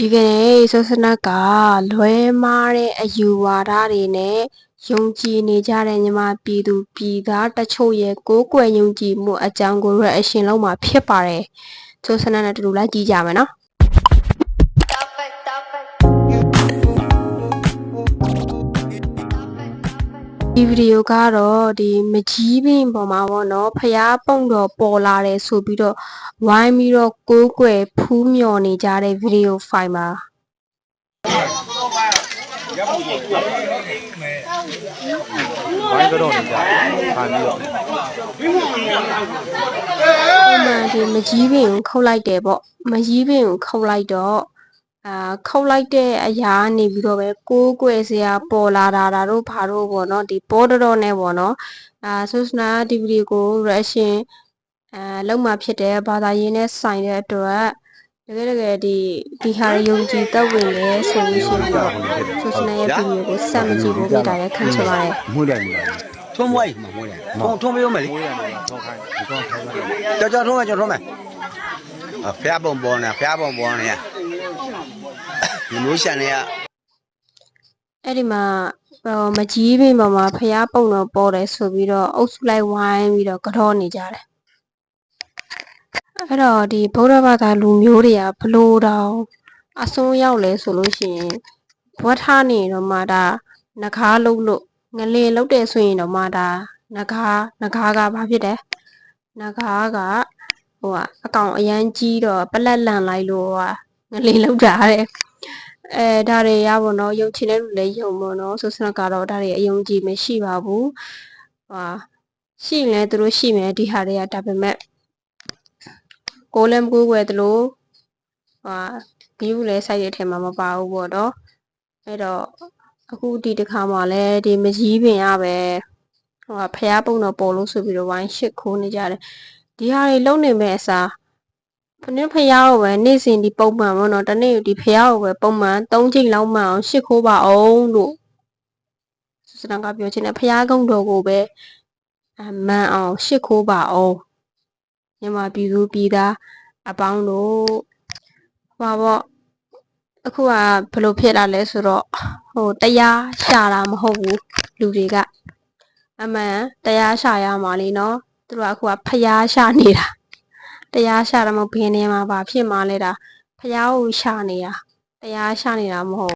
ဒီကနေ့ဆိုစနက်ကလွဲမားတဲ့အယူဝါဒတွေနဲ့ယုံကြည်နေကြတဲ့ညီမပြည်သူပြည်သားတချို့ရဲ့ကိုးကွယ်ယုံကြည်မှုအကြောင်းကို reaction လုပ်မှာဖြစ်ပါတယ်ဆိုစနနဲ့အတူတူလိုက်ကြည့်ကြမယ်နော် ဒီဗီဒီယိုကတော့ဒီမကြီးပင်ပေါ်မှာပေါ့နော်ဖျားပုံတော်ပေါ်လာတယ်ဆိုပြီးတော့ဝိုင်းပြီးတော့ကိုးကွယ်ဖူးမြော်နေကြတဲ့ဗီဒီယိုဖိုင်ပါဝိုင်းကတော့နေကြဖန်ပြီးတော့ပုံမှန်ဒီမကြီးပင်ကိုခုတ်လိုက်တယ်ပေါ့မကြီးပင်ကိုခုတ်လိုက်တော့ အာခုတ်လိုက်တဲ့အရာကနေပြီးတော့ပဲကိုးကွယ်စရာပေါ်လာတာဒါတို့ဘာတို့ပေါ့နော်ဒီပေါ်တော်တော်နဲ့ပေါ့နော်အာဆိုစနာဒီဗီဒီယိုကို reaction အဲလောက်မှဖြစ်တဲ့ဘာသာရေးနဲ့ဆိုင်တဲ့အတွက်တကယ်တကယ်ဒီဒီဟာယုံကြည်သက်ဝင်လဲဆိုလို့ရှိရင်တော့ဆိုစနာရဲ့ဗီဒီယိုကိုစမ်းမကြည့်ဖို့ပြတာလည်းခံချင်ပါတယ်မွေးတယ်မွေးတယ်ထုံးမွေးမှာမွေးတယ်ထုံးထုံးမရုံးမယ်လေကိုယ်ရတယ်ထောက်ခိုင်းဒီကောင်ထောက်ခိုင်းကြောက်ကြောက်ထုံးမယ်ကြောက်ထုံးမယ်အဖျားပုံပေါ်နေဖျားပုံပေါ်နေ ဒီမျိုးရှန်နေရအဲ့ဒီမှာဟိုမကြီးပင်ပေါ်မှာဖျားပုံတော့ပေါ်တယ်ဆိုပြီးတော့အုပ်စုလိုက်ဝိုင်းပြီးတော့ကြောနေကြတယ်အဲ့တော့ဒီဗုဒ္ဓဘာသာလူမျိုးတွေကဘလို့တောင်အဆုံးရောက်လဲဆိုလို့ရှိရင်ဘဝထားနေတော့မှဒါငကားလုံးလို့ငလင်လုံးတယ်ဆိုရင်တော့မှဒါငကားငကားကဘာဖြစ်တယ်ငကားကဟိုကအကောင်အရန်ကြီးတော့ပလက်လန်လိုက်လို့ဟာ ငလင်လုံးတာတဲ့အဲဒါတွေရပါတော့ယုံချင်တဲ့လူလည်းယုံပါတော့ဆိုစနကတော့ဒါတွေအယုံကြည်မရှိပါဘူးဟာရှိရင်လည်းသူတို့ရှိမယ်ဒီဟာတွေကဒါပေမဲ့ကိုယ်လည်းမကိုးကွယ်သလိုဟာ view လည်းစိုက်ရတဲ့ထဲမှာမပါဘူးပေါ့နော်အဲ့တော့အခုဒီတစ်ခါမှလည်းဒီမကြီးပင်ရပဲဟိုဖျားပုံတော့ပေါ်လို့ဆိုပြီးတော့ဝိုင်းရှစ်ခိုးနေကြတယ်ဒီဟာတွေလုံနေမဲ့အစား ဖနစ်ဖျားကိုပဲနေ့စဉ်ဒီပုံမှန်ပေါ့နော်တနေ့ဒီဖျားကိုပဲပုံမှန်၃ချိန်လောက်မှအောင်ရှစ်ခိုးပါအောင်လို့စစတန်ကပြောချင်တယ်ဖျားကုန်းတော်ကိုပဲအမှန်အောင်ရှစ်ခိုးပါအောင်မြန်မာပြည်သူပြည်သားအပေါင်းတို့ဟပါပေါ့အခုကဘယ်လိုဖြစ်လာလဲဆိုတော့ဟိုတရားရှာတာမဟုတ်ဘူးလူတွေကအမှန်တရားရှာရမှာလीနော်သူတို့ကအခုကဖျားရှာနေတာ တရားရှာတာမဟုတ်ဘယ်နေရာမှာဘာဖြစ်မှလဲဒါဖះကိုရှာနေတာတရားရှာနေတာမဟုတ်